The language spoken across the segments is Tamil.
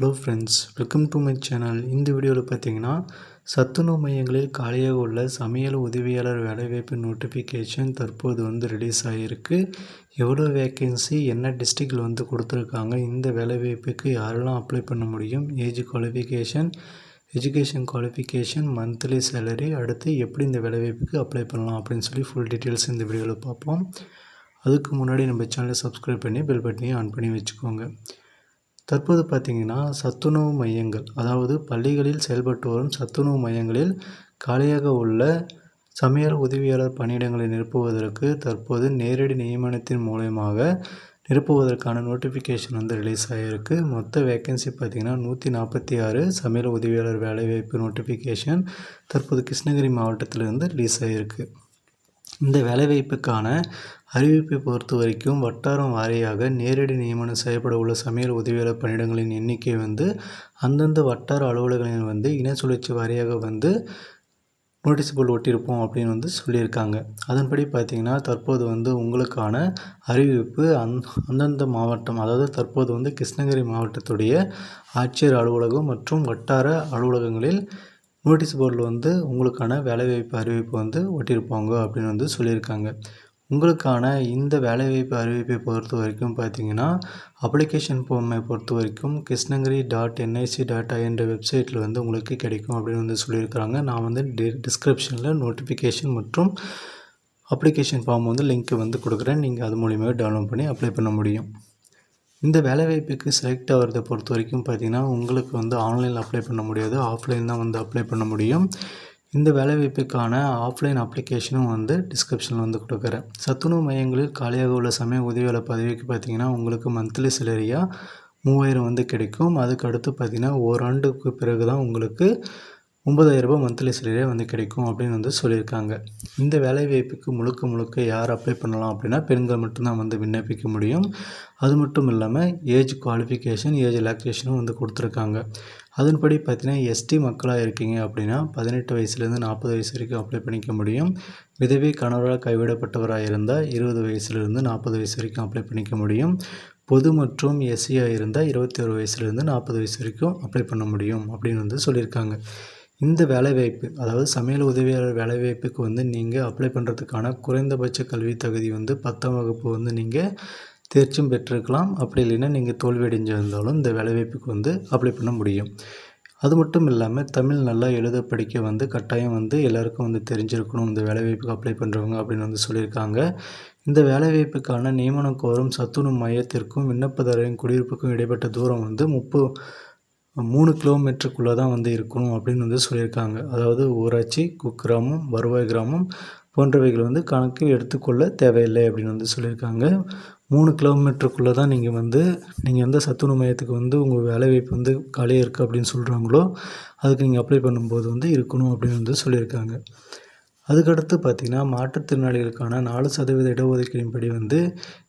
Hello friends welcome to my channel இந்த வீடியோவில் பார்த்தீங்கன்னா சத்துணவு மையங்களில் காலியாக உள்ள சமையல் உதவியாளர் வேலைவாய்ப்பு நோட்டிஃபிகேஷன் தற்போது வந்து ரிலீஸ் ஆகியிருக்கு எவ்வளோ வேக்கன்சி என்ன டிஸ்ட்ரிக்டில் வந்து கொடுத்துருக்காங்க இந்த வேலைவாய்ப்புக்கு யாரெல்லாம் அப்ளை பண்ண முடியும்? Age qualification education qualification monthly salary அடுத்து எப்படி இந்த வேலைவாய்ப்புக்கு அப்ளை பண்ணலாம் அப்படின்னு சொல்லி ஃபுல் டீட்டெயில்ஸ் இந்த வீடியோவில் பார்ப்போம். அதுக்கு முன்னாடி நம்ம சேனலை சப்ஸ்கிரைப் பண்ணி பெல் பட்டனையும் ஆன் பண்ணி வச்சுக்கோங்க. தற்போது பார்த்திங்கன்னா சத்துணவு மையங்கள் அதாவது பள்ளிகளில் செயல்பட்டு வரும் சத்துணவு மையங்களில் காலியாக உள்ள சமையல் உதவியாளர் பணியிடங்களை நிரப்புவதற்கு தற்போது நேரடி நியமனத்தின் மூலயமாக நிரப்புவதற்கான நோட்டிஃபிகேஷன் வந்து ரிலீஸ் ஆகியிருக்கு மொத்த வேக்கன்சி பார்த்திங்கன்னா நூற்றி நாற்பத்தி ஆறு சமையல் உதவியாளர் வேலைவாய்ப்பு நோட்டிஃபிகேஷன் தற்போது கிருஷ்ணகிரி மாவட்டத்திலிருந்து ரிலீஸ் ஆகியிருக்கு இந்த வேலைவாய்ப்புக்கான அறிவிப்பை பொறுத்த வரைக்கும் வட்டாரம் வாரியாக நேரடி நியமனம் செய்யப்பட உள்ள சமையல் உதவியாளர் பணியிடங்களின் எண்ணிக்கை வந்து அந்தந்த வட்டார அலுவலகங்களில் வந்து இன சுழற்சி வாரியாக வந்து நோட்டீஸ் போர்டு ஒட்டியிருப்போம் அப்படின்னு வந்து சொல்லியிருக்காங்க. அதன்படி பார்த்திங்கன்னா தற்போது வந்து உங்களுக்கான அறிவிப்பு அந் அந்தந்த மாவட்டம் அதாவது தற்போது வந்து கிருஷ்ணகிரி மாவட்டத்துடைய ஆட்சியர் அலுவலகம் மற்றும் வட்டார அலுவலகங்களில் நோட்டீஸ் போர்டில் வந்து உங்களுக்கான வேலைவாய்ப்பு அறிவிப்பு வந்து ஒட்டியிருப்பாங்க அப்படின்னு வந்து சொல்லியிருக்காங்க. உங்களுக்கான இந்த வேலைவாய்ப்பு அறிவிப்பை பொறுத்த வரைக்கும் பார்த்தீங்கன்னா அப்ளிகேஷன் ஃபார்மை பொறுத்த வரைக்கும் கிருஷ்ணகிரி டாட் என்ஐசி டாட் என்ற வெப்சைட்டில் வந்து உங்களுக்கு கிடைக்கும் அப்படின்னு வந்து சொல்லியிருக்கிறாங்க. நான் வந்து டி டிஸ்கிரிப்ஷனில் நோட்டிஃபிகேஷன் மற்றும் அப்ளிகேஷன் ஃபார்ம் வந்து லிங்க் வந்து கொடுக்குறேன். நீங்கள் அது மூலியமாக டவுன்லோட் பண்ணி அப்ளை பண்ண முடியும். இந்த வேலைவாய்ப்புக்கு செலக்ட் ஆகிறத பொறுத்த வரைக்கும் பார்த்திங்கன்னா உங்களுக்கு வந்து ஆன்லைனில் அப்ளை பண்ண முடியாது. ஆஃப்லைன் தான் வந்து அப்ளை பண்ண முடியும். இந்த வேலைவாய்ப்புக்கான ஆஃப்லைன் அப்ளிகேஷனும் வந்து டிஸ்கிரிப்ஷனில் வந்து கொடுக்குறேன். சத்துணவு மையங்களில் காலியாக உள்ள சமய உதவியாளர் பதவிக்கு பார்த்திங்கன்னா உங்களுக்கு மந்த்லி சிலரியாக மூவாயிரம் வந்து கிடைக்கும். அதுக்கு அடுத்து பார்த்திங்கன்னா ஓராண்டுக்கு பிறகு தான் உங்களுக்கு ஒம்பதாயிரரூபா மந்த்லி சேலரியாக வந்து கிடைக்கும் அப்படின்னு வந்து சொல்லியிருக்காங்க. இந்த வேலைவாய்ப்புக்கு முழுக்க முழுக்க யார் அப்ளை பண்ணலாம் அப்படின்னா பெண்கள் மட்டும்தான் வந்து விண்ணப்பிக்க முடியும். அது மட்டும் இல்லாமல் ஏஜ் குவாலிஃபிகேஷன் ஏஜ் ரிலாக்ஸேஷனும் வந்து கொடுத்துருக்காங்க. அதன்படி பார்த்தீங்கன்னா எஸ்டி மக்களாக இருக்கீங்க அப்படின்னா பதினெட்டு வயசுலேருந்து நாற்பது வயசு வரைக்கும் அப்ளை பண்ணிக்க முடியும். விதவை கணவரால் கைவிடப்பட்டவராக இருந்தால் இருபது வயசுலேருந்து நாற்பது வயசு வரைக்கும் அப்ளை பண்ணிக்க முடியும். பொது மற்றும் எஸ்சியாக இருந்தால் இருபத்தி ஒரு வயசுலேருந்து நாற்பது வயசு வரைக்கும் அப்ளை பண்ண முடியும் அப்படின்னு வந்து சொல்லியிருக்காங்க. இந்த வேலைவாய்ப்பு அதாவது சமையல் உதவியாளர் வேலைவாய்ப்புக்கு வந்து நீங்கள் அப்ளை பண்ணுறதுக்கான குறைந்தபட்ச கல்வி தகுதி வந்து பத்தாம் வகுப்பு வந்து நீங்கள் தேர்ச்சியும் பெற்றிருக்கலாம். அப்படி இல்லைன்னா நீங்கள் தோல்வி அடைஞ்சிருந்தாலும் இந்த வேலைவாய்ப்புக்கு வந்து அப்ளை பண்ண முடியும். அது மட்டும் இல்லாமல் தமிழ் நல்லா எழுத படிக்க வந்து கட்டாயம் வந்து எல்லாருக்கும் வந்து தெரிஞ்சிருக்கணும். இந்த வேலைவாய்ப்புக்கு அப்ளை பண்ணுறவங்க அப்படின்னு வந்து சொல்லியிருக்காங்க. இந்த வேலைவாய்ப்புக்கான நியமனம் கோரும் சத்துணவு மையத்திற்கும் விண்ணப்பதாரரின் குடியிருப்புக்கும் இடைப்பட்ட தூரம் வந்து முப்பது மூணு கிலோமீட்டருக்குள்ளே தான் வந்து இருக்கணும் அப்படின்னு வந்து சொல்லியிருக்காங்க. அதாவது ஊராட்சி குக்கிராமம் வருவாய் கிராமம் போன்றவைகள் வந்து கணக்கில் எடுத்துக்கொள்ள தேவையில்லை அப்படின்னு வந்து சொல்லியிருக்காங்க. மூணு கிலோமீட்டருக்குள்ளே தான் நீங்கள் வந்து நீங்கள் எந்த சத்துணவு மையத்துக்கு வந்து உங்கள் வேலைவாய்ப்பு வந்து காலியாக இருக்குது அப்படின்னு சொல்கிறாங்களோ அதுக்கு நீங்கள் அப்ளை பண்ணும்போது வந்து இருக்கணும் அப்படின்னு வந்து சொல்லியிருக்காங்க. அதுக்கடுத்து பார்த்திங்கன்னா மாற்றுத்திறனாளிகளுக்கான நாலு சதவீத இடஒதுக்கீடின்படி வந்து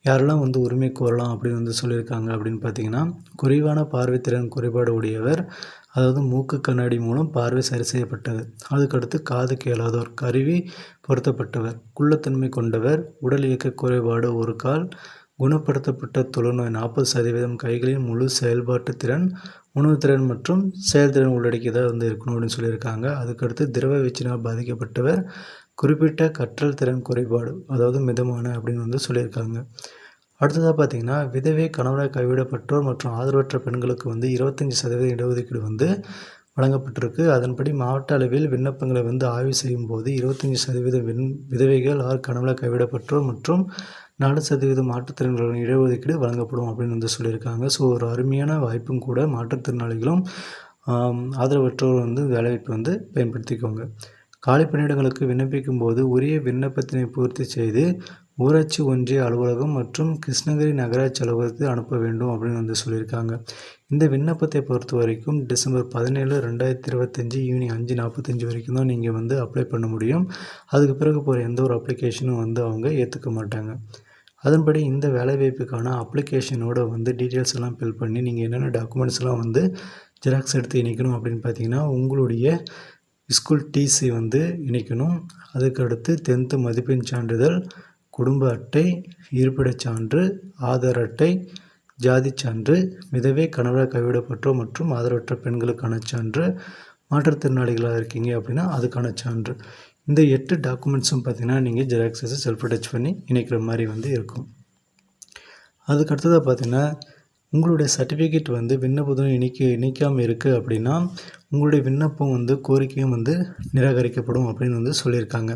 யாரெல்லாம் வந்து உரிமை கோரலாம் அப்படின்னு வந்து சொல்லியிருக்காங்க அப்படின்னு பார்த்திங்கன்னா குறைவான பார்வைத்திறன் குறைபாடு உடையவர் அதாவது மூக்கு கண்ணாடி மூலம் பார்வை சரி செய்யப்பட்டது அதுக்கடுத்து காது கேளாதோர் கருவி பொருத்தப்பட்டவர் குள்ளத்தன்மை கொண்டவர் உடல் இயக்க குறைபாடு ஒரு கால் குணப்படுத்தப்பட்ட தொழுநோய் நாற்பது சதவீதம் கைகளின் முழு செயல்பாட்டு திறன் உணவுத்திறன் மற்றும் செயல்திறன் உள்ளடக்கியதாக வந்து இருக்கணும் அப்படின்னு சொல்லியிருக்காங்க. அதுக்கடுத்து திரவ வீச்சினால் பாதிக்கப்பட்டவர் குறிப்பிட்ட கற்றல் திறன் குறைபாடு அதாவது மிதமான அப்படின்னு வந்து சொல்லியிருக்காங்க. அடுத்ததாக பார்த்திங்கன்னா விதவை கணவராக கைவிடப்பட்டோர் மற்றும் ஆதரவற்ற பெண்களுக்கு வந்து இருபத்தஞ்சி சதவீத இடஒதுக்கீடு வந்து வழங்கப்பட்டிருக்கு. அதன்படி மாவட்ட அளவில் விண்ணப்பங்களை வந்து ஆய்வு செய்யும் போது இருபத்தஞ்சி சதவீத விண் விதவைகள் ஆர் கணவராக கைவிடப்பட்டோர் மற்றும் நாலு சதவீதம் மாற்றுத்திறனாளிகள் இடஒதுக்கீடு வழங்கப்படும் அப்படின்னு வந்து சொல்லியிருக்காங்க. ஸோ ஒரு அருமையான வாய்ப்பும் கூட மாற்றுத்திறனாளிகளும் ஆதரவற்றோர் வந்து வேலைவாய்ப்பு வந்து பயன்படுத்திக்கோங்க. காலி பணியிடங்களுக்கு விண்ணப்பிக்கும் போது உரிய விண்ணப்பத்தினை பூர்த்தி செய்து ஊராட்சி ஒன்றிய அலுவலகம் மற்றும் கிருஷ்ணகிரி நகராட்சி அலுவலகத்தில் அனுப்ப வேண்டும் அப்படின்னு வந்து சொல்லியிருக்காங்க. இந்த விண்ணப்பத்தை பொறுத்த வரைக்கும் டிசம்பர் பதினேழு ரெண்டாயிரத்தி இருபத்தஞ்சி ஈவினிங் அஞ்சு நாற்பத்தஞ்சு வரைக்கும் தான் நீங்கள் வந்து அப்ளை பண்ண முடியும். அதுக்கு பிறகு போகிற எந்த ஒரு அப்ளிகேஷனும் வந்து அவங்க ஏற்றுக்க மாட்டாங்க. அதன்படி இந்த வேலைவாய்ப்புக்கான அப்ளிகேஷனோட வந்து டீட்டெயில்ஸ் எல்லாம் ஃபில் பண்ணி நீங்கள் என்னென்ன டாக்குமெண்ட்ஸ்லாம் வந்து ஜெராக்ஸ் எடுத்து இணைக்கணும் அப்படின்னு பார்த்தீங்கன்னா உங்களுடைய ஸ்கூல் டிசி வந்து இணைக்கணும். அதுக்கடுத்து டென்த்து மதிப்பெண் சான்றிதழ் குடும்ப அட்டை இருப்பிடச் சான்று ஆதார் அட்டை ஜாதி சான்று மிதவே கணவராக கைவிடப்பட்டோர் மற்றும் ஆதரவற்ற பெண்களுக்கான சான்று மாற்றுத்திறனாளிகளாக இருக்கீங்க அப்படின்னா அதுக்கான சான்று. இந்த எட்டு டாக்குமெண்ட்ஸும் பார்த்திங்கன்னா நீங்கள் ஜெராக்ஸஸை செல்ஃப் அட்டாச் பண்ணி இணைக்கிற மாதிரி வந்து இருக்கும். அதுக்கு அடுத்ததாக பார்த்திங்கன்னா உங்களுடைய சர்டிஃபிகேட் வந்து விண்ணப்பத்துடன் இணைக்க இணைக்காமல் இருக்குது அப்படின்னா உங்களுடைய விண்ணப்பம் வந்து கோரிக்கையும் வந்து நிராகரிக்கப்படும் அப்படின்னு வந்து சொல்லியிருக்காங்க.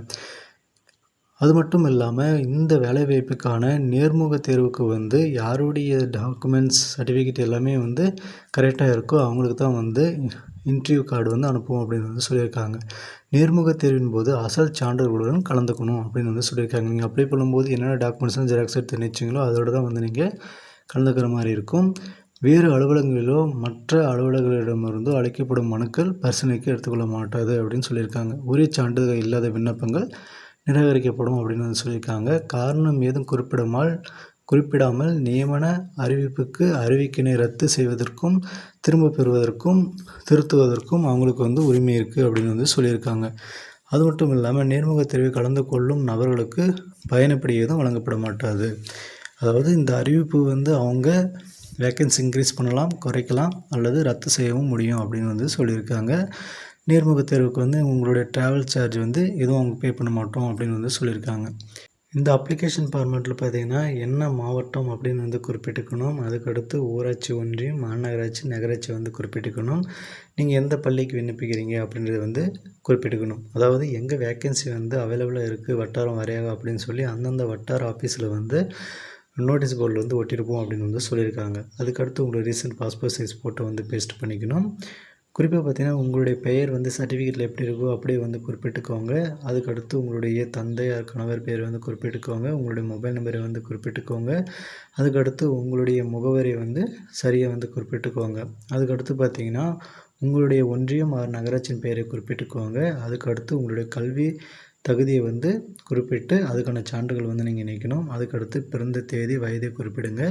அது மட்டும் இல்லாமல் இந்த வேலைவாய்ப்புக்கான நேர்முக தேர்வுக்கு வந்து யாருடைய டாக்குமெண்ட்ஸ் சர்டிஃபிகேட் எல்லாமே வந்து கரெக்டாக இருக்கோ அவங்களுக்கு தான் வந்து இன்டர்வியூ கார்டு வந்து அனுப்புவோம் அப்படின்னு வந்து சொல்லியிருக்காங்க. நேர்முக தேர்வின் போது அசல் சான்றிதழ்களுடன் கலந்துக்கணும் அப்படின்னு வந்து சொல்லியிருக்காங்க. நீங்கள் அப்ளை பண்ணும்போது என்னென்ன டாக்குமெண்ட்ஸ்லாம் ஜெராக்ஸ் எடுத்து நினச்சிங்களோ அதோடு தான் வந்து நீங்கள் கலந்துக்கிற மாதிரி இருக்கும். வேறு அலுவலகங்களிலோ மற்ற அலுவலர்களிடமிருந்தோ அழைக்கப்படும் மனுக்கள் பரிசீலனைக்கு எடுத்துக்கொள்ள மாட்டாது அப்படின்னு சொல்லியிருக்காங்க. உரிய சான்றிதழ் இல்லாத விண்ணப்பங்கள் நிராகரிக்கப்படும் அப்படின்னு வந்து சொல்லியிருக்காங்க. காரணம் ஏதும் குறிப்பிடாமல் குறிப்பிடாமல் நியமன அறிவிப்புக்கு அறிவிக்கினை ரத்து செய்வதற்கும் திரும்ப பெறுவதற்கும் திருத்துவதற்கும் அவங்களுக்கு வந்து உரிமை இருக்குது அப்படின்னு வந்து சொல்லியிருக்காங்க. அது மட்டும் இல்லாமல் நேர்முக தேர்வை கலந்து கொள்ளும் நபர்களுக்கு பயணப்படி வழங்கப்பட மாட்டாது. அதாவது இந்த அறிவிப்பு வந்து அவங்க வேக்கன்சி இன்க்ரீஸ் பண்ணலாம் குறைக்கலாம் அல்லது ரத்து செய்யவும் முடியும் அப்படின்னு வந்து சொல்லியிருக்காங்க. நேர்முக தேர்வுக்கு வந்து உங்களுடைய ட்ராவல் சார்ஜ் வந்து எதுவும் அவங்க பே பண்ண மாட்டோம் அப்படின்னு வந்து சொல்லியிருக்காங்க. இந்த அப்ளிகேஷன் ஃபார்மேட்டில் பார்த்தீங்கன்னா என்ன மாவட்டம் அப்படின்னு வந்து குறிப்பிட்டுக்கணும். அதுக்கடுத்து ஊராட்சி ஒன்றியம் மாநகராட்சி நகராட்சி வந்து குறிப்பிட்டுக்கணும். நீங்கள் எந்த பள்ளிக்கு விண்ணப்பிக்கிறீங்க அப்படின்றத வந்து குறிப்பிட்டுக்கணும். அதாவது எங்கே வேக்கன்சி வந்து அவைலபிளாக இருக்குது வட்டாரம் வரையாக அப்படின்னு சொல்லி அந்தந்த வட்டார ஆஃபீஸில் வந்து நோட்டீஸ் போர்டில் வந்து ஒட்டியிருப்போம் அப்படின்னு வந்து சொல்லியிருக்காங்க. அதுக்கடுத்து உங்களோட ரீசெண்ட் பாஸ்போர்ட் சைஸ் ஃபோட்டோ வந்து பேஸ்ட் பண்ணிக்கணும். குறிப்பாக பார்த்தீங்கன்னா உங்களுடைய பெயர் வந்து சர்டிஃபிகேட்டில் எப்படி இருக்கோ அப்படியே வந்து குறிப்பிட்டுக்கோங்க. அதுக்கடுத்து உங்களுடைய தந்தையார் கணவர் பேர் வந்து குறிப்பிட்டுக்கோங்க. உங்களுடைய மொபைல் நம்பரை வந்து குறிப்பிட்டுக்கோங்க. அதுக்கடுத்து உங்களுடைய முகவரியை வந்து சரியாக வந்து குறிப்பிட்டுக்கோங்க. அதுக்கடுத்து பார்த்தீங்கன்னா உங்களுடைய ஒன்றியம் ஆறு நகராட்சியின் பெயரை குறிப்பிட்டுக்கோங்க. அதுக்கடுத்து உங்களுடைய கல்வி தகுதியை வந்து குறிப்பிட்டு அதுக்கான சான்றுகள் வந்து நீங்கள் இணைக்கணும். அதுக்கடுத்து பிறந்த தேதி வயதை குறிப்பிடுங்க.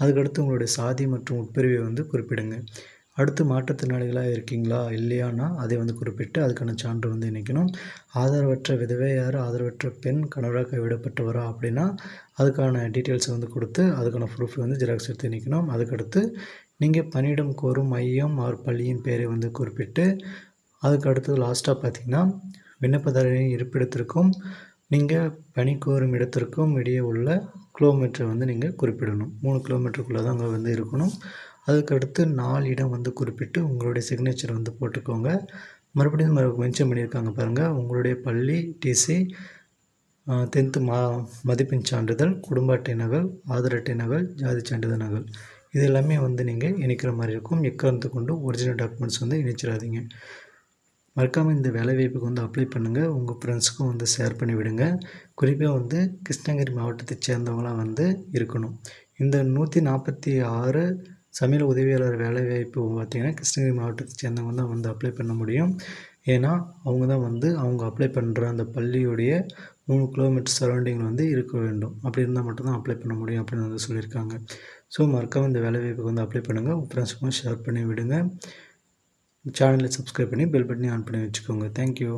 அதுக்கடுத்து உங்களுடைய சாதி மற்றும் உட்பிரிவை வந்து குறிப்பிடுங்க. அடுத்து மாற்றுத்திறனாளிகளாக இருக்கீங்களா இல்லையான்னா அதை வந்து குறிப்பிட்டு அதுக்கான சான்று வந்து இணைக்கணும். ஆதரவற்ற விதவை யார் ஆதரவற்ற பெண் கணவராக கைவிடப்பட்டவரா அப்படின்னா அதுக்கான டீட்டெயில்ஸை வந்து கொடுத்து அதுக்கான ப்ரூஃப் வந்து ஜெராக்ஸ் எடுத்து இணைக்கணும். அதுக்கடுத்து நீங்கள் பணியிடம் கோரும் மையம் ஆர் பள்ளியின் பெயரை வந்து குறிப்பிட்டு அதுக்கு அடுத்தது லாஸ்ட்டாக பார்த்தீங்கன்னா விண்ணப்பதாரரின் இருப்பிடத்திற்கும் நீங்கள் பணி கோரும் இடத்திற்கும் இடையே உள்ள கிலோமீட்டரை வந்து நீங்கள் குறிப்பிடணும். மூணு கிலோமீட்டருக்குள்ளே தான் அங்கே வந்து இருக்கணும். அதுக்கடுத்து நாலு இடம் வந்து குறிப்பிட்டு உங்களுடைய சிக்னேச்சர் வந்து போட்டுக்கோங்க. மறுபடியும் மென்ஷன் பண்ணியிருக்காங்க பாருங்கள் உங்களுடைய பள்ளி டிசி டென்த்து மா மதிப்பெண் சான்றிதழ் குடும்ப அட்டை நகல் ஆதார் அட்டை நகல் ஜாதி சான்றிதழ் நகல். இது எல்லாமே வந்து நீங்கள் இணைக்கிற மாதிரி இருக்கும். எக்காரணத்தை கொண்டு ஒரிஜினல் டாக்குமெண்ட்ஸ் வந்து இணைச்சிடாதீங்க. மறக்காமல் இந்த வேலைவாய்ப்புக்கு வந்து அப்ளை பண்ணுங்கள் உங்கள் ஃப்ரெண்ட்ஸுக்கும் வந்து ஷேர் பண்ணி விடுங்க. குறிப்பாக வந்து கிருஷ்ணகிரி மாவட்டத்தை சேர்ந்தவங்களாம் வந்து இருக்கணும். இந்த நூற்றி நாற்பத்தி ஆறு சமையல் உதவியாளர் வேலைவாய்ப்பு பார்த்திங்கன்னா கிருஷ்ணகிரி மாவட்டத்தை சேர்ந்தவங்க தான் வந்து அப்ளை பண்ண முடியும். ஏன்னா அவங்க தான் வந்து அவங்க அப்ளை பண்ணுற அந்த பள்ளியுடைய மூணு கிலோமீட்டர் சரௌண்டிங்கில் வந்து இருக்க வேண்டும். அப்படி இருந்தால் மட்டும்தான் அப்ளை பண்ண முடியும் அப்படின்னு வந்து சொல்லியிருக்காங்க. ஸோ மறக்காமல் இந்த வேலைவாய்ப்புக்கு வந்து அப்ளை பண்ணுங்கள் ஃப்ரெண்ட்ஸுக்கும் ஷேர் பண்ணி விடுங்க. சேனலை சப்ஸ்கிரைப் பண்ணி பெல் பட்டனி ஆன் பண்ணி வச்சுக்கோங்க. தேங்க்யூ